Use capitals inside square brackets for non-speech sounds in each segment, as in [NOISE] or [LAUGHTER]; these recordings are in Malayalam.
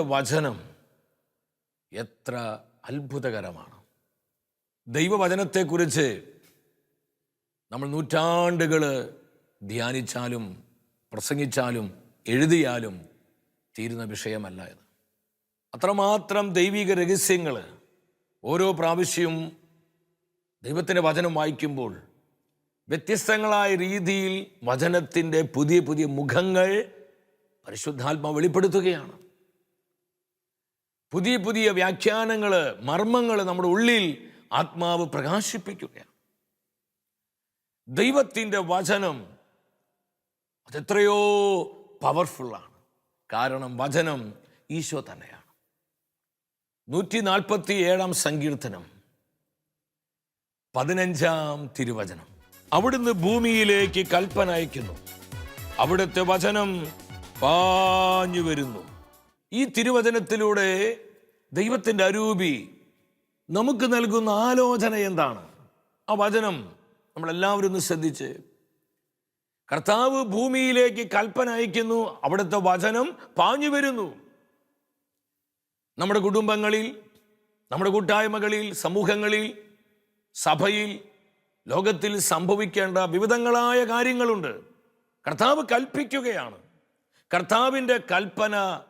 വചനം എത്ര അത്ഭുതകരമാണ്. ദൈവവചനത്തെക്കുറിച്ച് നമ്മൾ നൂറ്റാണ്ടുകൾ ധ്യാനിച്ചാലും പ്രസംഗിച്ചാലും എഴുതിയാലും തീരുന്ന വിഷയമല്ല ഇത്. അത്രമാത്രം ദൈവിക രഹസ്യങ്ങൾ ഓരോ പ്രാവശ്യവും ദൈവത്തിന്റെ വചനം വായിക്കുമ്പോൾ വ്യത്യസ്തങ്ങളായ രീതിയിൽ വചനത്തിന്റെ പുതിയ പുതിയ മുഖങ്ങൾ പരിശുദ്ധാത്മ വെളിപ്പെടുത്തുകയാണ്. പുതിയ പുതിയ വ്യാഖ്യാനങ്ങൾ മർമ്മങ്ങൾ നമ്മുടെ ഉള്ളിൽ ആത്മാവ് പ്രകാശിപ്പിക്കുകയാണ്. ദൈവത്തിന്റെ വചനം അതെത്രയോ പവർഫുള്ളാണ് കാരണം വചനം ഈശോ തന്നെയാണ്. നൂറ്റി നാൽപ്പത്തി ഏഴാം സങ്കീർത്തനം പതിനഞ്ചാം തിരുവചനം. അവിടുന്ന് ഭൂമിയിലേക്ക് കൽപ്പന അയക്കുന്നു. അവിടുത്തെ വചനം പാഞ്ഞു വരുന്നു. ഈ തിരുവചനത്തിലൂടെ ദൈവത്തിന്റെ അരൂപി നമുക്ക് നൽകുന്ന ആലോചന എന്താണ്? ആ വചനം നമ്മളെല്ലാവരും ഒന്ന് ശ്രദ്ധിച്ച്. കർത്താവ് ഭൂമിയിലേക്ക് കൽപ്പന അയക്കുന്നു അവിടുത്തെ വചനം പാഞ്ഞു വരുന്നു. നമ്മുടെ കുടുംബങ്ങളിൽ നമ്മുടെ കൂട്ടായ്മകളിൽ സമൂഹങ്ങളിൽ സഭയിൽ ലോകത്തിൽ സംഭവിക്കേണ്ട വിവിധങ്ങളായ കാര്യങ്ങളുണ്ട്. കർത്താവ് കൽപ്പിക്കുകയാണ്. കർത്താവിന്റെ കൽപ്പന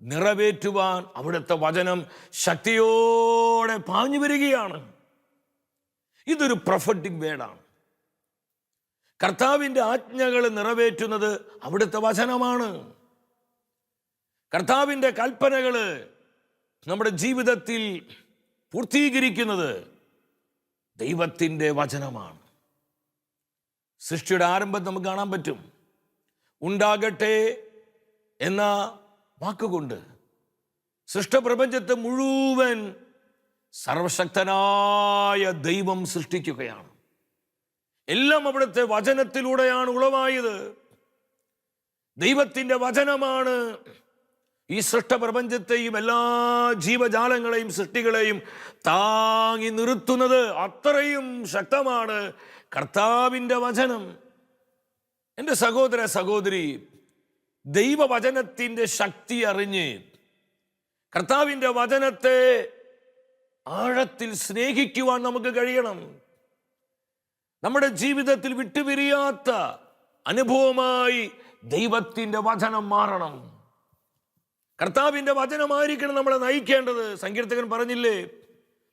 നിറവേറ്റുവാൻ അവിടുത്തെ വചനം ശക്തിയോടെ പാഞ്ഞു വരികയാണ്. ഇതൊരു പ്രൊഫറ്റിക് വേടാണ് കർത്താവിന്റെ ആജ്ഞകൾ നിറവേറ്റുന്നത് അവിടുത്തെ വചനമാണ്. കർത്താവിന്റെ കൽപ്പനകൾ നമ്മുടെ ജീവിതത്തിൽ പൂർത്തീകരിക്കുന്നത് ദൈവത്തിന്റെ വചനമാണ്. സൃഷ്ടിയുടെ ആരംഭം നമുക്ക് കാണാൻ പറ്റും. ഉണ്ടാകട്ടെ എന്ന വാക്കുകൊണ്ട് സൃഷ്ടപ്രപഞ്ചത്തെ മുഴുവൻ സർവശക്തനായ ദൈവം സൃഷ്ടിക്കുകയാണ്. എല്ലാം അവിടുത്തെ വചനത്തിലൂടെയാണ് ഉളവായത്. ദൈവത്തിന്റെ വചനമാണ് ഈ സൃഷ്ടപ്രപഞ്ചത്തെയും എല്ലാ ജീവജാലങ്ങളെയും സൃഷ്ടികളെയും താങ്ങി നിർത്തുന്നത്. അത്രയും ശക്തമാണ് കർത്താവിന്റെ വചനം. എന്റെ സഹോദര സഹോദരി ദൈവവചനത്തിന്റെ ശക്തി അറിഞ്ഞ് കർത്താവിന്റെ വചനത്തെ ആഴത്തിൽ സ്നേഹിക്കുവാൻ നമുക്ക് കഴിയണം. നമ്മുടെ ജീവിതത്തിൽ വിട്ടുപിരിയാത്ത അനുഭവമായി ദൈവത്തിന്റെ വചനം മാറണം. കർത്താവിന്റെ വചനമായിരിക്കണം നമ്മളെ നയിക്കേണ്ടത്. സങ്കീർത്തകൻ പറഞ്ഞില്ലേ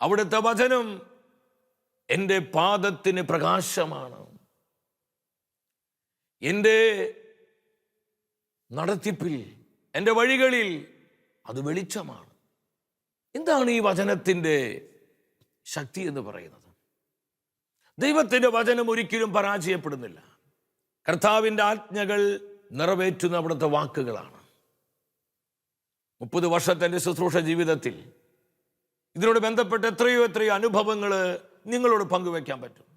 അവിടുത്തെ വചനം എന്റെ പാദത്തിന് പ്രകാശമാണ്. എന്റെ നടത്തിപ്പിൽ എന്റെ വഴികളിൽ അത് വെളിച്ചമാണ്. എന്താണ് ഈ വചനത്തിന്റെ ശക്തി എന്ന് പറയുന്നത്? ദൈവത്തിന്റെ വചനം ഒരിക്കലും പരാജയപ്പെടുന്നില്ല. കർത്താവിന്റെ ആജ്ഞകൾ നിറവേറ്റുന്ന അവിടുത്തെ വാക്കുകളാണ്. മുപ്പത് വർഷത്തെ എന്റെ ശുശ്രൂഷ ജീവിതത്തിൽ ഇതിനോട് ബന്ധപ്പെട്ട് എത്രയോ എത്രയോ അനുഭവങ്ങൾ നിങ്ങളോട് പങ്കുവെക്കാൻ പറ്റും.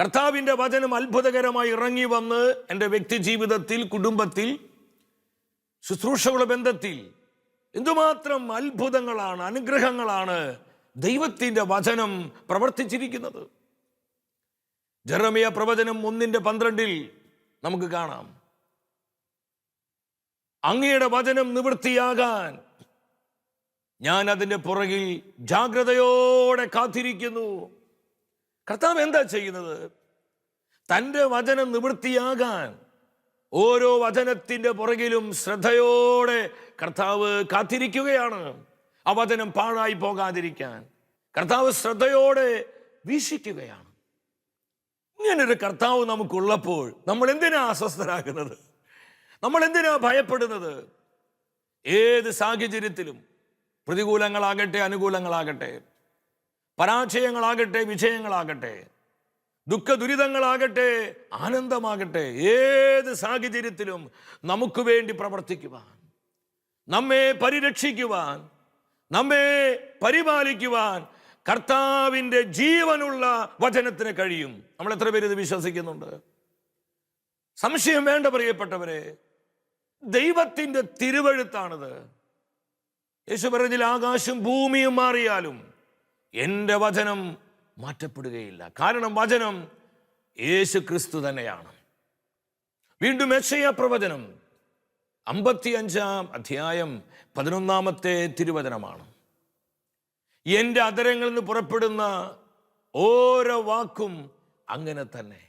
കർത്താവിന്റെ വചനം അത്ഭുതകരമായി ഇറങ്ങി വന്ന് എന്റെ വ്യക്തി ജീവിതത്തിൽ കുടുംബത്തിൽ ശുശ്രൂഷകളുടെ ബന്ധത്തിൽ എന്തുമാത്രം അത്ഭുതങ്ങളാണ് അനുഗ്രഹങ്ങളാണ് ദൈവത്തിന്റെ വചനം പ്രവർത്തിച്ചിരിക്കുന്നത്. ജെറമിയ പ്രവചനം ഒന്നിന്റെ പന്ത്രണ്ടിൽ നമുക്ക് കാണാം. അങ്ങയുടെ വചനം നിവൃത്തിയാകാൻ ഞാൻ അതിന്റെ പുറകിൽ ജാഗ്രതയോടെ കാത്തിരിക്കുന്നു. കർത്താവ് എന്താ ചെയ്യുന്നത്? തന്റെ വചനം നിവൃത്തിയാകാൻ ഓരോ വചനത്തിന്റെ പുറകിലും ശ്രദ്ധയോടെ കർത്താവ് കാത്തിരിക്കുകയാണ്. ആ വചനം പാഴായി പോകാതിരിക്കാൻ കർത്താവ് ശ്രദ്ധയോടെ വീക്ഷിക്കുകയാണ്. ഇങ്ങനൊരു കർത്താവ് നമുക്കുള്ളപ്പോൾ നമ്മൾ എന്തിനാ അസ്വസ്ഥരാകുന്നത്? നമ്മൾ എന്തിനാ ഭയപ്പെടുന്നത്? ഏത് സാഹചര്യത്തിലും പ്രതികൂലങ്ങളാകട്ടെ അനുകൂലങ്ങളാകട്ടെ പരാജയങ്ങളാകട്ടെ വിജയങ്ങളാകട്ടെ ദുഃഖ ദുരിതങ്ങളാകട്ടെ ആനന്ദമാകട്ടെ ഏത് സാഹചര്യത്തിലും നമുക്ക് വേണ്ടി പ്രവർത്തിക്കുവാൻ നമ്മെ പരിരക്ഷിക്കുവാൻ നമ്മെ പരിപാലിക്കുവാൻ കർത്താവിന്റെ ജീവനുള്ള വചനത്തിന് കഴിയും. നമ്മൾ എത്ര പേര് ഇത് വിശ്വസിക്കുന്നുണ്ട്? സംശയം വേണ്ട പ്രിയപ്പെട്ടവരെ ദൈവത്തിന്റെ തിരുവഴുത്താണിത്. യേശു പറഞ്ഞിൽ ആകാശം ഭൂമിയും മാറിയാലും എന്റെ വചനം മാറ്റപ്പെടുകയില്ല. കാരണം വചനം യേശു ക്രിസ്തു തന്നെയാണ്. വീണ്ടും യക്ഷയ പ്രവചനം അമ്പത്തിയഞ്ചാം അധ്യായം പതിനൊന്നാമത്തെ തിരുവചനമാണ്. എന്റെ അതരങ്ങളിൽ നിന്ന് പുറപ്പെടുന്ന ഓരോ വാക്കും അങ്ങനെ തന്നെ.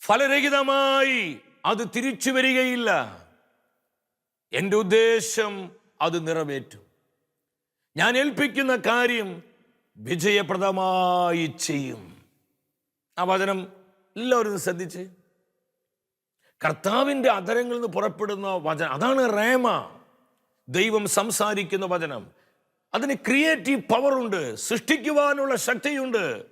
ഫലരഹിതമായി അത് തിരിച്ചു വരികയില്ല. എന്റെ ഉദ്ദേശം അത് നിറവേറ്റും. ഞാൻ ഏൽപ്പിക്കുന്ന കാര്യം വിജയപ്രദമായി ചെയ്യും. ആ വചനം എല്ലാവരും ശ്രദ്ധിച്ച്. കർത്താവിന്റെ അതരങ്ങളിൽ നിന്ന് പുറപ്പെടുന്ന വചനം അതാണ് റേമ. ദൈവം സംസാരിക്കുന്ന വചനം. അതിന് ക്രിയേറ്റീവ് പവറുണ്ട് സൃഷ്ടിക്കുവാനുള്ള ശക്തിയുണ്ട്.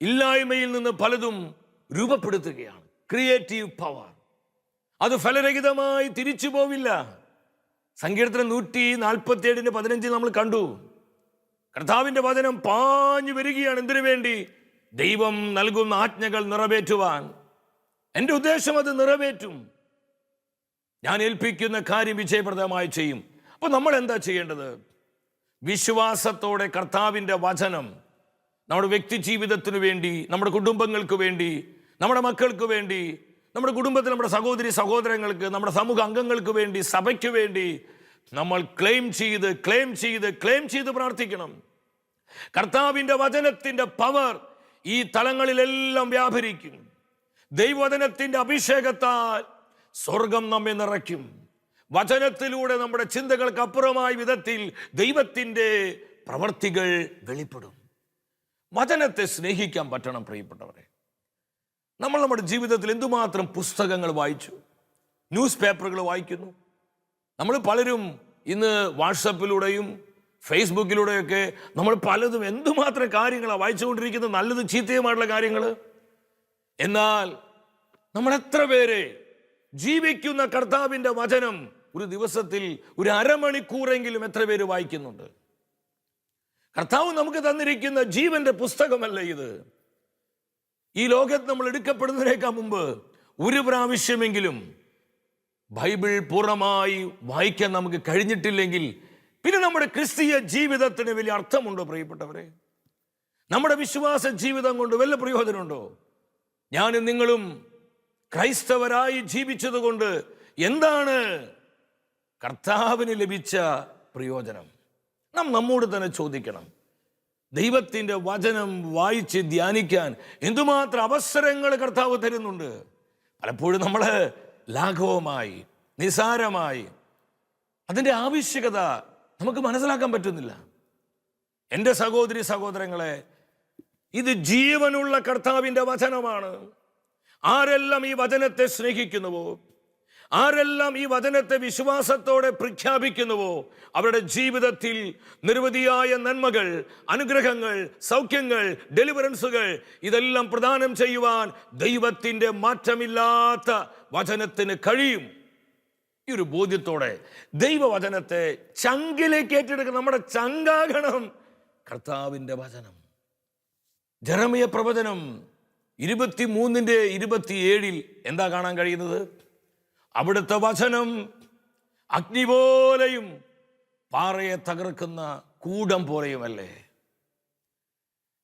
ഇല്ലായ്മയിൽ നിന്ന് പലതും രൂപപ്പെടുത്തുകയാണ്. ക്രിയേറ്റീവ് പവർ അത് ഫലരഹിതമായി തിരിച്ചു പോവില്ല. സങ്കീർത്തനം നൂറ്റി നാൽപ്പത്തി ഏഴിന് പതിനഞ്ചിൽ നമ്മൾ കണ്ടു. കർത്താവിന്റെ വചനം പാഞ്ഞു വരികയാണ് എന്തിനു വേണ്ടി? ദൈവം നൽകുന്ന ആജ്ഞകൾ നിറവേറ്റുവാൻ. എന്റെ ഉദ്ദേശം അത് നിറവേറ്റും. ഞാൻ ഏൽപ്പിക്കുന്ന കാര്യം വിജയപ്രദമായി ചെയ്യും. അപ്പോൾ നമ്മൾ എന്താ ചെയ്യേണ്ടത്? വിശ്വാസത്തോടെ കർത്താവിന്റെ വചനം നമ്മുടെ വ്യക്തി ജീവിതത്തിനു വേണ്ടി നമ്മുടെ കുടുംബങ്ങൾക്ക് വേണ്ടി നമ്മുടെ മക്കൾക്ക് വേണ്ടി നമ്മുടെ കുടുംബത്തിൽ നമ്മുടെ സഹോദരി സഹോദരങ്ങൾക്ക് നമ്മുടെ സമൂഹ അംഗങ്ങൾക്ക് വേണ്ടി സഭയ്ക്ക് വേണ്ടി നമ്മൾ ക്ലെയിം ചെയ്ത് ക്ലെയിം ചെയ്ത് ക്ലെയിം ചെയ്ത് പ്രാർത്ഥിക്കണം. കർത്താവിന്റെ വചനത്തിന്റെ പവർ ഈ തലങ്ങളിലെല്ലാം വ്യാപരിക്കും. ദൈവവചനത്തിന്റെ അഭിഷേകത്താൽ സ്വർഗം നമ്മെ നിറയ്ക്കും. വചനത്തിലൂടെ നമ്മുടെ ചിന്തകൾക്ക് അപ്പുറമായ വിധത്തിൽ ദൈവത്തിന്റെ പ്രവർത്തികൾ വെളിപ്പെടും. വചനത്തെ സ്നേഹിക്കാൻ പറ്റണം പ്രിയപ്പെട്ടവരെ. നമ്മൾ നമ്മുടെ ജീവിതത്തിൽ എന്തുമാത്രം പുസ്തകങ്ങൾ വായിച്ചു? ന്യൂസ് പേപ്പറുകൾ വായിക്കുന്നു? നമ്മൾ പലരും ഇന്ന് വാട്സപ്പിലൂടെയും ഫേസ്ബുക്കിലൂടെയൊക്കെ നമ്മൾ പലതും എന്തുമാത്രം കാര്യങ്ങളാണ് വായിച്ചുകൊണ്ടിരിക്കുന്നത് നല്ലതും ചീത്തയുമായിട്ടുള്ള കാര്യങ്ങൾ എന്നാൽ നമ്മൾ എത്ര പേരെ ജീവിക്കുന്ന കർത്താവിന്റെ വചനം ഒരു ദിവസത്തിൽ ഒരു അരമണിക്കൂറെങ്കിലും എത്ര പേര് വായിക്കുന്നുണ്ട്? കർത്താവ് നമുക്ക് തന്നിരിക്കുന്ന ജീവന്റെ പുസ്തകമല്ല ഇത്. ഈ ലോകത്ത് നമ്മൾ എടുക്കപ്പെടുന്നതിനേക്കാൾ മുമ്പ് ഒരു പ്രാവശ്യമെങ്കിലും ബൈബിൾ പൂർണമായി വായിക്കാൻ നമുക്ക് കഴിഞ്ഞിട്ടില്ലെങ്കിൽ പിന്നെ നമ്മുടെ ക്രിസ്തീയ ജീവിതത്തിന് വലിയ അർത്ഥമുണ്ടോ പ്രിയപ്പെട്ടവരെ? നമ്മുടെ വിശ്വാസ ജീവിതം കൊണ്ട് വല്ല പ്രയോജനമുണ്ടോ? ഞാനും നിങ്ങളും ക്രൈസ്തവരായി ജീവിച്ചതുകൊണ്ട് എന്താണ് കർത്താവിന് ലഭിച്ച പ്രയോജനം? നാം നമ്മോട് തന്നെ ചോദിക്കണം. ദൈവത്തിന്റെ വചനം വായിച്ച് ധ്യാനിക്കാൻ എന്തുമാത്രം അവസരങ്ങൾ കർത്താവ് തരുന്നുണ്ട്? പലപ്പോഴും നമ്മൾ ലാഘവമായി നിസാരമായി. അതിന്റെ ആവശ്യകത നമുക്ക് മനസ്സിലാക്കാൻ പറ്റുന്നില്ല. എന്റെ സഹോദരി സഹോദരങ്ങളെ ഇത് ജീവനുള്ള കർത്താവിന്റെ വചനമാണ്. ആരെല്ലാം ഈ വചനത്തെ സ്നേഹിക്കുന്നുവോ? ആരെല്ലാം ഈ വചനത്തെ വിശ്വാസത്തോടെ പ്രഖ്യാപിക്കുന്നുവോ അവരുടെ ജീവിതത്തിൽ നിരവധിയായ നന്മകൾ അനുഗ്രഹങ്ങൾ സൗഖ്യങ്ങൾ ഡെലിവറൻസുകൾ ഇതെല്ലാം പ്രദാനം ചെയ്യുവാൻ ദൈവത്തിന്റെ മാറ്റമില്ലാത്ത വചനത്തിന് കഴിയും. ഈ ഒരു ബോധ്യത്തോടെ ദൈവവചനത്തെ ചങ്കിലേക്ക് ഏറ്റെടുക്കുന്ന നമ്മുടെ ചങ്കാകണം കർത്താവിന്റെ വചനം. ജനമയ പ്രവചനം ഇരുപത്തി മൂന്നിന്റെ ഇരുപത്തിയേഴിൽ എന്താ കാണാൻ കഴിയുന്നത്? അവിടുത്തെ വചനം അഗ്നി പോലെയും പാറയെ തകർക്കുന്ന കൂടം പോലെയുമല്ലേ?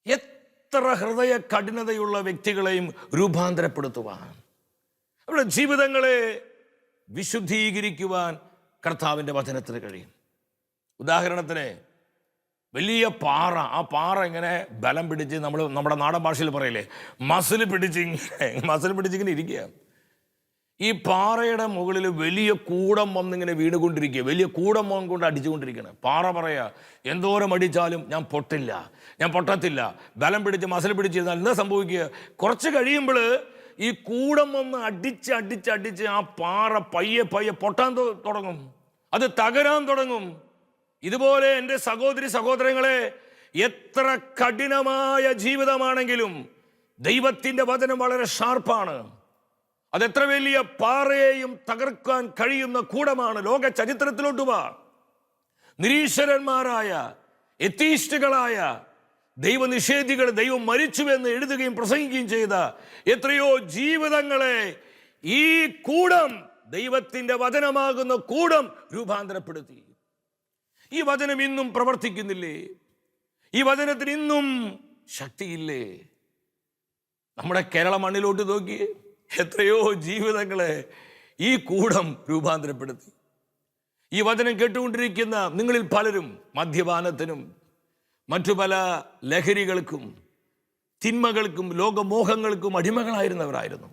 എത്ര ഹൃദയ കഠിനതയുള്ള വ്യക്തികളെയും രൂപാന്തരപ്പെടുത്തുവാൻ അവരുടെ ജീവിതങ്ങളെ വിശുദ്ധീകരിക്കുവാൻ കർത്താവിന്റെ വചനത്തിന് കഴിയും. ഉദാഹരണത്തിന് വലിയ പാറ ആ പാറ ഇങ്ങനെ ബലം പിടിച്ച് നമ്മൾ നമ്മുടെ നാടൻ ഭാഷയിൽ പറയില്ലേ മസിൽ പിടിച്ച് ഇങ്ങനെ മസിൽ പിടിച്ചിങ്ങനെ ഇരിക്കുക ഈ പാറയുടെ മുകളിൽ വലിയ കൂടം വന്നിങ്ങനെ വീണുകൊണ്ടിരിക്കുക വലിയ കൂടം വന്ന് കൊണ്ട് അടിച്ചുകൊണ്ടിരിക്കണം പാറ പറയാ എന്തോരം അടിച്ചാലും ഞാൻ പൊട്ടില്ല. ഞാൻ പൊട്ടത്തില്ല. ബലം പിടിച്ച് മസിൽ പിടിച്ച് ഇരുന്നാൽ എന്താ സംഭവിക്കുക? കുറച്ച് കഴിയുമ്പോൾ ഈ കൂടം വന്ന് അടിച്ച് അടിച്ച് അടിച്ച് ആ പാറ പയ്യെ പയ്യെ പൊട്ടാൻ തുടങ്ങും. അത് തകരാൻ തുടങ്ങും. ഇതുപോലെ എന്റെ സഹോദരി സഹോദരങ്ങളെ എത്ര കഠിനമായ ജീവിതമാണെങ്കിലും ദൈവത്തിന്റെ വചനം വളരെ ഷാർപ്പാണ്. അതെത്ര വലിയ പാറയെയും തകർക്കാൻ കഴിയുന്ന കൂടമാണ് ലോക ചരിത്രത്തിലോട്ടുമാ. നിരീശ്വരന്മാരായ എത്തീസ്റ്റുകളായ ദൈവനിഷേധികൾ ദൈവം മരിച്ചുവെന്ന് എഴുതുകയും പ്രസംഗിക്കുകയും ചെയ്ത എത്രയോ ജീവിതങ്ങളെ ഈ കൂടം ദൈവത്തിന്റെ വചനമാകുന്ന കൂടം രൂപാന്തരപ്പെടുത്തി. ഈ വചനം ഇന്നും പ്രവർത്തിക്കുന്നില്ലേ? ഈ വചനത്തിന് ഇന്നും ശക്തിയില്ലേ? നമ്മുടെ കേരള മണ്ണിലോട്ട് നോക്കി എത്രയോ ജീവിതങ്ങളെ ഈ കൂടം രൂപാന്തരപ്പെടുത്തി. ഈ വചനം കേട്ടുകൊണ്ടിരിക്കുന്ന നിങ്ങളിൽ പലരും മദ്യപാനത്തിനും മറ്റു പല ലഹരികൾക്കും തിന്മകൾക്കും ലോകമോഹങ്ങൾക്കും അടിമകളായിരുന്നവരായിരുന്നു.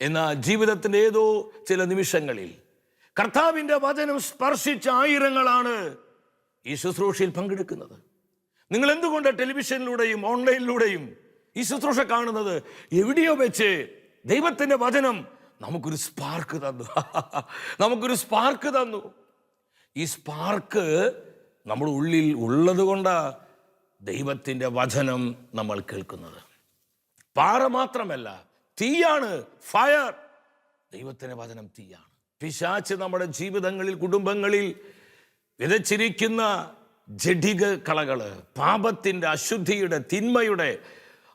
എന്നാൽ ജീവിതത്തിന്റെ ഏതോ ചില നിമിഷങ്ങളിൽ കർത്താവിന്റെ വചനം സ്പർശിച്ച ആയിരങ്ങളാണ് ഈ ശുശ്രൂഷയിൽ പങ്കെടുക്കുന്നത്. നിങ്ങൾ എന്തുകൊണ്ട് ടെലിവിഷനിലൂടെയും ഓൺലൈനിലൂടെയും ഈ ശുശ്രൂഷ കാണുന്നത്? എവിടെയോ വെച്ച് ദൈവത്തിന്റെ വചനം നമുക്കൊരു സ്പാർക്ക് തന്നു. [LAUGHS] നമുക്കൊരു സ്പാർക്ക് തന്നു. ഈ സ്പാർക്ക് നമ്മുടെ ഉള്ളിൽ ഉള്ളത് കൊണ്ടാണ് ദൈവത്തിന്റെ വചനം നമ്മൾ കേൾക്കുന്നത്. പാറ മാത്രമല്ല തീയാണ് ഫയർ. ദൈവത്തിന്റെ വചനം തീയാണ്. പിശാച്ച് നമ്മുടെ ജീവിതങ്ങളിൽ കുടുംബങ്ങളിൽ വിതച്ചിരിക്കുന്ന ജഡിക കളകൾ പാപത്തിന്റെ അശുദ്ധിയുടെ തിന്മയുടെ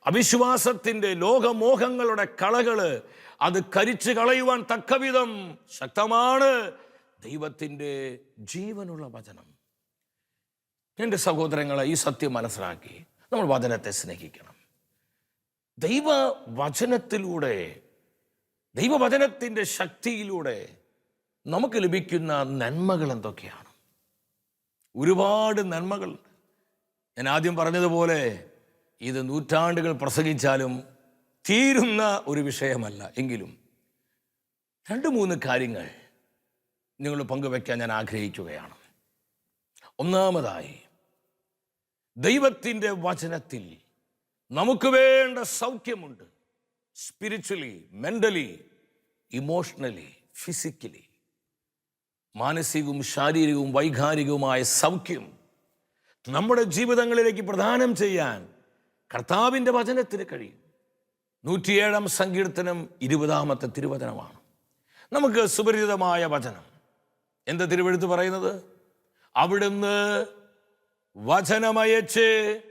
അവിശ്വാസത്തിന്റെ ലോകമോഹങ്ങളുടെ കളകൾ അത് കരിച്ചു കളയുവാൻ തക്കവിധം ശക്തമാണ് ദൈവത്തിന്റെ ജീവനുള്ള വചനം. എന്റെ സഹോദരങ്ങളെ ഈ സത്യം മനസ്സിലാക്കി നമ്മൾ വചനത്തെ സ്നേഹിക്കണം. ദൈവ വചനത്തിലൂടെ ദൈവവചനത്തിന്റെ ശക്തിയിലൂടെ നമുക്ക് ലഭിക്കുന്ന നന്മകൾ എന്തൊക്കെയാണ്? ഒരുപാട് നന്മകൾ. ഞാൻ ആദ്യം പറഞ്ഞതുപോലെ ഇത് നൂറ്റാണ്ടുകൾ പ്രസംഗിച്ചാലും തീരുന്ന ഒരു വിഷയമല്ല. എങ്കിലും രണ്ട് മൂന്ന് കാര്യങ്ങൾ നിങ്ങൾ പങ്കുവെക്കാൻ ഞാൻ ആഗ്രഹിക്കുകയാണ്. ഒന്നാമതായി ദൈവത്തിന്റെ വചനത്തിൽ നമുക്ക് വേണ്ട സൗഖ്യമുണ്ട്. സ്പിരിച്വലി മെന്റലി ഇമോഷണലി ഫിസിക്കലി മാനസികവും ശാരീരികവും വൈകാരികവുമായ സൗഖ്യം നമ്മുടെ ജീവിതങ്ങളിലേക്ക് പ്രദാനം ചെയ്യാൻ കർത്താവിന്റെ വചനത്തിന് കഴിയും. നൂറ്റിയേഴാം സങ്കീർത്തനം ഇരുപതാമത്തെ തിരുവചനമാണ്. നമുക്ക് സുപരിചിതമായ വചനം. എന്താ തിരുവെഴുത്ത് പറയുന്നത്? അവിടുന്ന് വചനമയച്ച്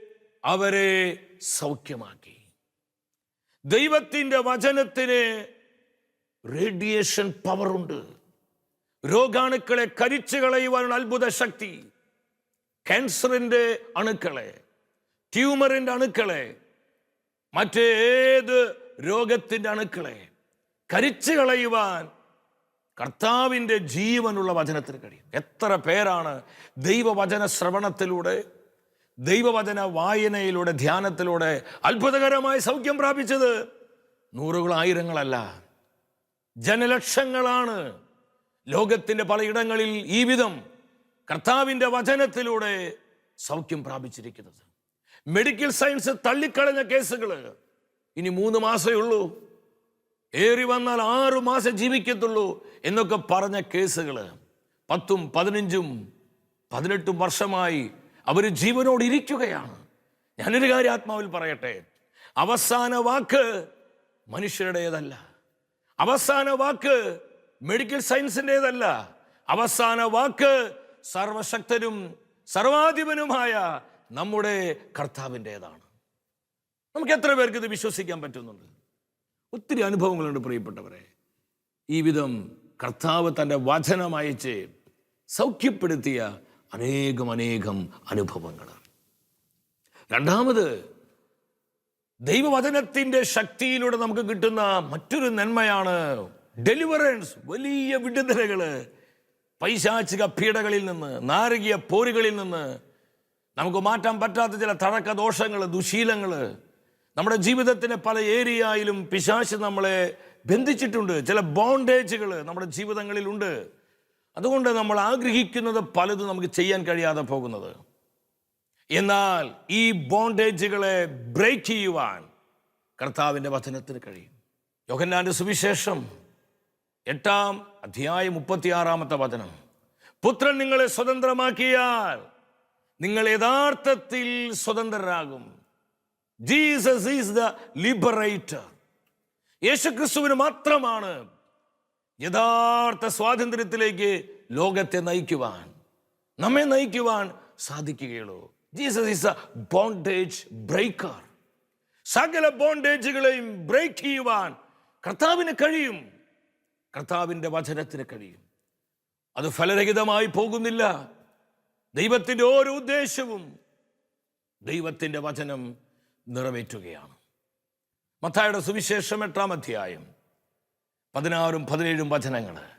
അവരെ സൗഖ്യമാക്കി. ദൈവത്തിന്റെ വചനത്തിന് റേഡിയേഷൻ പവറുണ്ട്. രോഗാണുക്കളെ കരിച്ചു കളയുവാനുള്ള അത്ഭുത ശക്തി ക്യാൻസറിന്റെ അണുക്കളെ ട്യൂമറിന്റെ അണുക്കളെ മറ്റേത് രോഗത്തിന്റെ അണുക്കളെ കരിച്ചു കളയുവാൻ കർത്താവിന്റെ ജീവനുള്ള വചനത്തിന് കഴിയും. എത്ര പേരാണ് ദൈവവചന ശ്രവണത്തിലൂടെ ദൈവവചന വായനയിലൂടെ ധ്യാനത്തിലൂടെ അത്ഭുതകരമായ സൗഖ്യം പ്രാപിച്ചത്? നൂറുകൾ ആയിരങ്ങളല്ല ജനലക്ഷങ്ങളാണ്. ലോകത്തിന്റെ പലയിടങ്ങളിൽ ഈ വിധം കർത്താവിന്റെ വചനത്തിലൂടെ സൗഖ്യം പ്രാപിച്ചിരിക്കുന്നത്. മെഡിക്കൽ സയൻസ് തള്ളിക്കളഞ്ഞ കേസുകൾ ഇനി മൂന്ന് മാസമേ ഉള്ളൂ. ഏറി വന്നാൽ ആറു മാസം ജീവിക്കത്തുള്ളൂ എന്നൊക്കെ പറഞ്ഞ കേസുകൾ പത്തും പതിനഞ്ചും പതിനെട്ടും വർഷമായി അവർ ജീവനോട് ഇരിക്കുകയാണ്. ഞാനൊരു കാര്യം ആത്മാവിൽ പറയട്ടെ. അവസാന വാക്ക് മനുഷ്യരുടേതല്ല. അവസാന വാക്ക് മെഡിക്കൽ സയൻസിന്റെതല്ല അവസാന വാക്ക് സർവശക്തനും സർവാധിപനുമായ നമ്മുടെ കർത്താവിന്റെതാണ്. നമുക്ക് എത്ര പേർക്ക് ഇത് വിശ്വസിക്കാൻ പറ്റുന്നുണ്ട്? ഒത്തിരി അനുഭവങ്ങളുണ്ട് പ്രിയപ്പെട്ടവരെ. ഈ വിധം കർത്താവ് തന്റെ വചനം അയച്ച് സൗഖ്യപ്പെടുത്തിയ അനേകം അനേകം അനുഭവങ്ങൾ രണ്ടാമത് ദൈവവചനത്തിന്റെ ശക്തിയിലൂടെ നമുക്ക് കിട്ടുന്ന മറ്റൊരു നന്മയാണ് ഡെലിവറൻസ് വലിയ വിടുതലകൾ പൈശാചിക പീഡകളിൽ നിന്ന് നാരകീയ പോരുകളിൽ നിന്ന് നമുക്ക് മാറ്റാൻ പറ്റാത്ത ചില തഴക്ക ദോഷങ്ങൾ ദുശീലങ്ങൾ നമ്മുടെ ജീവിതത്തിന്റെ പല ഏരിയയിലും പിശാശ് നമ്മളെ ബന്ധിച്ചിട്ടുണ്ട്. ചില ബോണ്ടേജുകൾ നമ്മുടെ ജീവിതങ്ങളിലുണ്ട്. അതുകൊണ്ട് നമ്മൾ ആഗ്രഹിക്കുന്നത് പലതും നമുക്ക് ചെയ്യാൻ കഴിയാതെ പോകുന്നത്. എന്നാൽ ഈ ബോണ്ടേജുകളെ ബ്രേക്ക് ചെയ്യുവാൻ കർത്താവിന്റെ വചനത്തിന് കഴിയും. യോഹന്നാന്റെ സുവിശേഷം എട്ടാം അധ്യായം മുപ്പത്തിയാറാമത്തെ വചനം. പുത്രൻ നിങ്ങളെ സ്വതന്ത്രമാക്കിയാൽ നിങ്ങൾ യഥാർത്ഥത്തിൽ സ്വതന്ത്രരാകും. ജീസസ് ഈസ് ദ ലിബറേറ്റർ യേശുക്രിസ്തുവിന് മാത്രമാണ് യഥാർത്ഥ സ്വാതന്ത്ര്യത്തിലേക്ക് ലോകത്തെ നയിക്കുവാൻ നമ്മെ നയിക്കുവാൻ സാധിക്കുകയുള്ളൂ. Jesus is a bondage breaker സകല ബോണ്ടേജുകളെയും ബ്രേക്ക് ചെയ്യുവാൻ കർത്താവിന് കഴിയും. കർത്താവിന്റെ വചനത്തിന് കഴിയും. അത് ഫലരഹിതമായി പോകുന്നില്ല. ദൈവത്തിന്റെ ഓരോ ഉദ്ദേശവും ദൈവത്തിന്റെ വചനം നിറവേറ്റുകയാണ്. മത്തായുടെ സുവിശേഷം എട്ടാം അധ്യായം പതിനാറും പതിനേഴും വചനങ്ങൾ.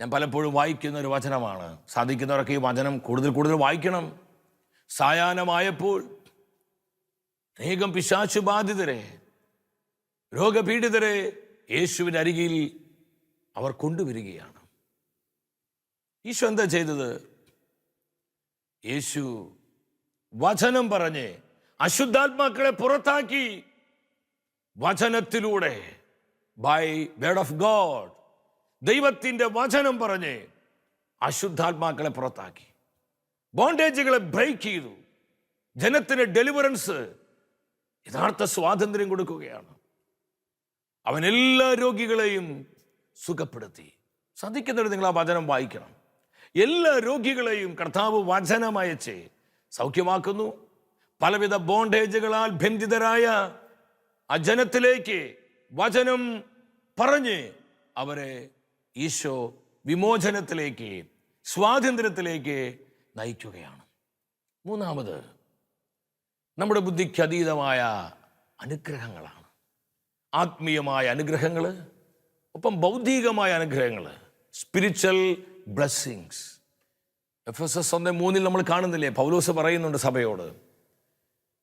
ഞാൻ പലപ്പോഴും വായിക്കുന്ന ഒരു വചനമാണ്. സാധിക്കുന്നവരൊക്കെ ഈ വചനം കൂടുതൽ കൂടുതൽ വായിക്കണം. സായാഹ്നമായപ്പോൾ അനേകം പിശാചു ബാധിതരെ രോഗപീഡിതരെ യേശുവിന്റെ അരികിൽ അവർ കൊണ്ടുവരികയാണ്. ഈശോ എന്താ ചെയ്തത്? യേശു വചനം പറഞ്ഞ് അശുദ്ധാത്മാക്കളെ പുറത്താക്കി വചനത്തിലൂടെ ബൈ വേർഡ് ഓഫ് ഗോഡ് ദൈവത്തിന്റെ വചനം പറഞ്ഞ് അശുദ്ധാത്മാക്കളെ പുറത്താക്കി. ബോണ്ടേജുകളെ ബ്രേക്ക് ചെയ്തു. ജനത്തിന് ഡെലിവറൻസ് യഥാർത്ഥ സ്വാതന്ത്ര്യം കൊടുക്കുകയാണ്. അവൻ എല്ലാ രോഗികളെയും സുഖപ്പെടുത്തി. ശ്രദ്ധിക്കുന്നവർ നിങ്ങൾ ആ വചനം വായിക്കണം. എല്ലാ രോഗികളെയും കർത്താവ് വചനമയച്ച് സൗഖ്യമാക്കുന്നു. പലവിധ ബോണ്ടേജുകളാൽ ബന്ധിതരായ ആ ജനത്തിലേക്ക് വചനം പറഞ്ഞ് അവരെ ഈശോ വിമോചനത്തിലേക്ക് സ്വാതന്ത്ര്യത്തിലേക്ക് നയിക്കുകയാണ്. മൂന്നാമത് നമ്മുടെ ബുദ്ധിക്ക് അതീതമായ അനുഗ്രഹങ്ങളാണ്. ആത്മീയമായ അനുഗ്രഹങ്ങൾ ഒപ്പം ബൗദ്ധികമായ അനുഗ്രഹങ്ങൾ spiritual blessings F S S ഒന്ന് മൂന്നിൽ നമ്മൾ കാണുന്നില്ലേ? പൗലോസ് പറയുന്നുണ്ട് സഭയോട്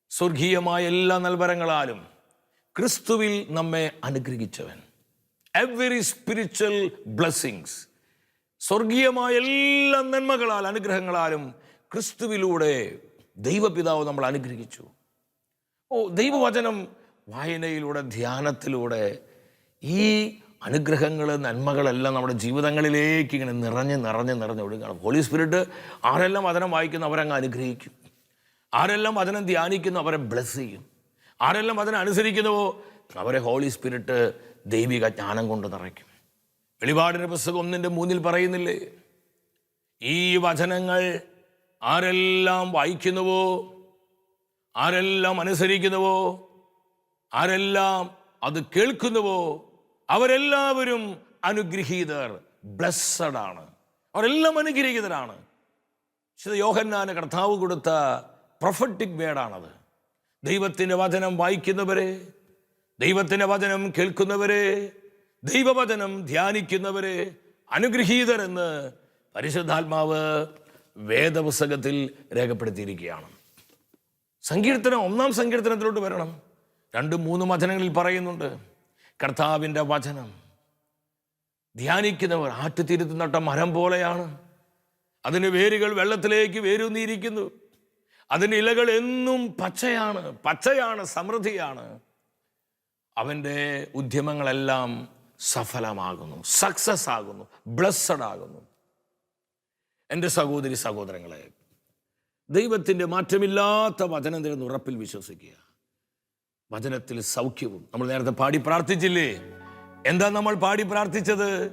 സ്വർഗീയമായ എല്ലാ നൽവരങ്ങളാലും ക്രിസ്തുവിൽ നമ്മെ അനുഗ്രഹിച്ചവൻ. എവറി സ്പിരിച്വൽ ബ്ലെസ്സിങ്സ് സ്വർഗീയമായ എല്ലാ നന്മകളാൽ അനുഗ്രഹങ്ങളാലും ക്രിസ്തുവിലൂടെ ദൈവപിതാവ് നമ്മൾ അനുഗ്രഹിച്ചു. ഓ ദൈവവചനം വായനയിലൂടെ ധ്യാനത്തിലൂടെ ഈ അനുഗ്രഹങ്ങൾ നന്മകളെല്ലാം നമ്മുടെ ജീവിതങ്ങളിലേക്ക് ഇങ്ങനെ നിറഞ്ഞ് നിറഞ്ഞ് നിറഞ്ഞ് ഒഴുകണം. ഹോളി സ്പിരിറ്റ് ആരെല്ലാം വചനം വായിക്കുന്നു അവരങ്ങ് അനുഗ്രഹിക്കും. ആരെല്ലാം വചനം ധ്യാനിക്കുന്നു അവരെ ബ്ലെസ് ചെയ്യും. ആരെല്ലാം വചനം അനുസരിക്കുന്നുവോ അവരെ ഹോളി സ്പിരിറ്റ് ദൈവിക ജ്ഞാനം കൊണ്ട് നിറയ്ക്കും. വെളിപാടിന്റെ പുസ്തകം ഒന്നിന്റെ മൂന്നിൽ പറയുന്നില്ലേ? ഈ വചനങ്ങൾ ആരെല്ലാം വായിക്കുന്നുവോ ആരെല്ലാം അനുസരിക്കുന്നുവോ ആരെല്ലാം അത് കേൾക്കുന്നുവോ അവരെല്ലാവരും അനുഗ്രഹീതർ ബ്ലസ്സഡ് ആണ് അവരെല്ലാം അനുഗ്രഹീതരാണ്. വിശുദ്ധ കർത്താവ് കൊടുത്ത പ്രൊഫറ്റിക് വേടാണത്. ദൈവത്തിന്റെ വചനം വായിക്കുന്നവരെ ദൈവത്തിന്റെ വചനം കേൾക്കുന്നവരെ ദൈവവചനം ധ്യാനിക്കുന്നവരെ അനുഗ്രഹീതരെന്ന് പരിശുദ്ധാത്മാവ് വേദപുസ്തകത്തിൽ രേഖപ്പെടുത്തിയിരിക്കുകയാണ്. സങ്കീർത്തനം ഒന്നാം സങ്കീർത്തനത്തിലോട്ട് വരണം. രണ്ടും മൂന്നും വചനങ്ങളിൽ പറയുന്നുണ്ട്. കർത്താവിന്റെ വചനം. ധ്യാനിക്കുന്നവർ ആറ്റുതിരുത്ത് നട്ട മരം പോലെയാണ്. അതിന് വേരുകൾ വെള്ളത്തിലേക്ക് വേരൂന്നിയിരിക്കുന്നു. അതിന്റെ ഇലകൾ എന്നും പച്ചയാണ് പച്ചയാണ് സമൃദ്ധിയാണ്. അവന്റെ ഉദ്യമങ്ങളെല്ലാം സഫലമാകുന്നു സക്സസ് ആകുന്നു ബ്ലസ്സഡ് ആകുന്നു. എന്റെ സഹോദരി സഹോദരങ്ങളെ ദൈവത്തിന്റെ മാറ്റമില്ലാത്ത വചനം തരുന്ന ഉറപ്പിൽ വിശ്വസിക്കുക. വചനത്തിൽ സൗഖ്യവും. നമ്മൾ നേരത്തെ പാടി പ്രാർത്ഥിച്ചില്ലേ? എന്താ നമ്മൾ പാടി പ്രാർത്ഥിച്ചത്?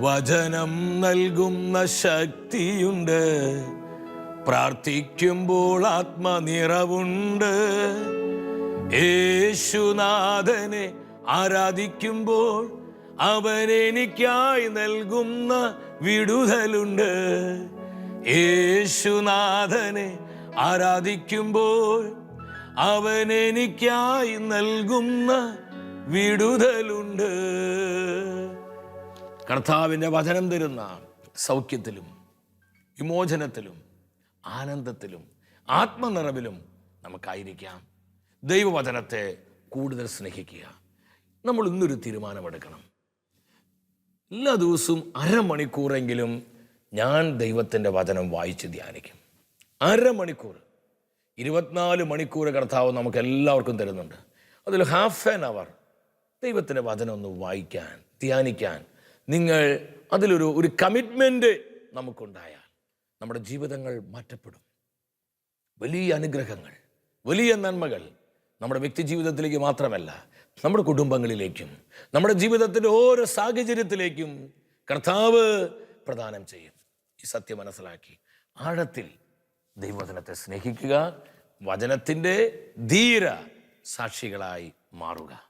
വചനം നൽകുന്ന ശക്തിയുണ്ട്. പ്രാർത്ഥിക്കുമ്പോൾ ആത്മനിറവുണ്ട്. യേശുനാഥനെ ആരാധിക്കുമ്പോൾ അവനെനിക്കായി നൽകുന്ന വിടുതലുണ്ട്. യേശുനാഥനെ ആരാധിക്കുമ്പോൾ അവൻ എനിക്കായി നൽകുന്ന വിടുതലുണ്ട്. കർത്താവിന്റെ വചനം തരുന്ന സൗഖ്യത്തിലും വിമോചനത്തിലും ആനന്ദത്തിലും ആത്മനിറവിലും നമുക്കായിരിക്കാം. ദൈവവചനത്തെ കൂടുതൽ സ്നേഹിക്കുക. നമ്മൾ ഇന്നൊരു തീരുമാനമെടുക്കണം. എല്ലാ ദിവസവും അരമണിക്കൂറെങ്കിലും ഞാൻ ദൈവത്തിന്റെ വചനം വായിച്ച് ധ്യാനിക്കും. അരമണിക്കൂർ. ഇരുപത്തിനാല് മണിക്കൂർ കർത്താവ് നമുക്ക് എല്ലാവർക്കും തരുന്നുണ്ട്. അതിൽ ഹാഫ് ആൻ അവർ ദൈവത്തിന്റെ വചനം ഒന്ന് വായിക്കാൻ ധ്യാനിക്കാൻ നിങ്ങൾ അതിലൊരു ഒരു കമ്മിറ്റ്മെന്റ് നമുക്കുണ്ടായാൽ നമ്മുടെ ജീവിതങ്ങൾ മാറ്റപ്പെടും. വലിയ അനുഗ്രഹങ്ങൾ വലിയ നന്മകൾ നമ്മുടെ വ്യക്തി ജീവിതത്തിലേക്ക് മാത്രമല്ല നമ്മുടെ കുടുംബങ്ങളിലേക്കും നമ്മുടെ ജീവിതത്തിന്റെ ഓരോ സാഹചര്യത്തിലേക്കും കർത്താവ് പ്രദാനം ചെയ്യും. ഈ സത്യം മനസ്സിലാക്കി. ആഴത്തിൽ ദൈവവചനത്തെ സ്നേഹിക്കുക വചനത്തിന്റെ ധീര സാക്ഷികളായി മാറുക.